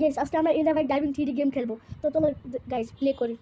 Guess আজকে আমরা India diving three game খেলব। তো চলো গাইস প্লে করি।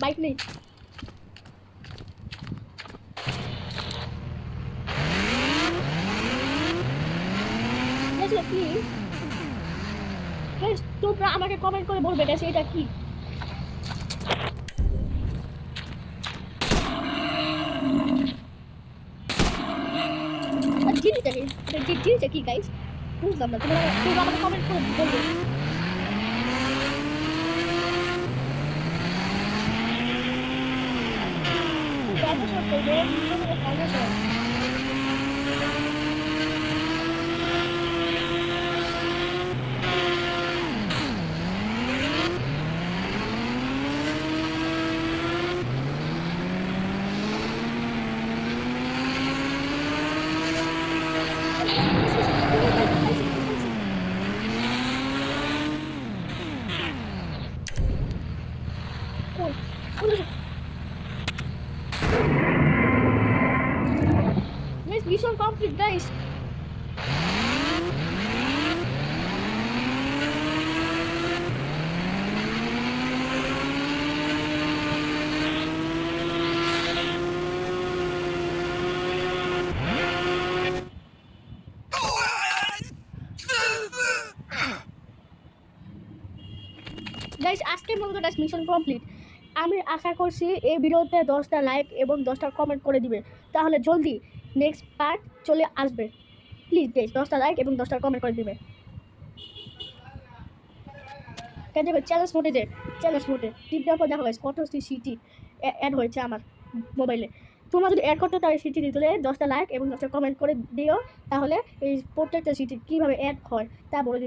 बाइक नहीं Guys, কি Guys, তোমরা আমাকে কমেন্ট করে বলবে guys, এটা কি जीत जाइए जीत जीत जाइए गाइस प्रूफ सब तो मेरा वाला कमेंट तो बोल दो कैसे छोड़ दो मेरे फाइनल है Guys, visual conflict, guys. guys, ask him also that's mission complete. আমি আশা করছি এই ভিডিওতে দশটা লাইক এবং দশটা কমেন্ট করে দিবে। তাহলে জলদি নেক্সট পার্ট চলে আসবে। প্লিজ গাইস দশটা লাইক এবং দশটা কমেন্ট করে দিবে। কেন দেখো চ্যালেঞ্জ মোডে যে চ্যালেঞ্জ মোডে টিপ দেওয়ার দেখো গাইস কত সিটি অ্যাড হয়েছে আমার মোবাইলে তোমরা যদি অ্যাড করতে তাহলে সিটি দিতে দশটা লাইক এবং দশটা কমেন্ট করে দিও, তাহলে এই প্রত্যেকটা সিটি কীভাবে অ্যাড হয় তা বলে দিব।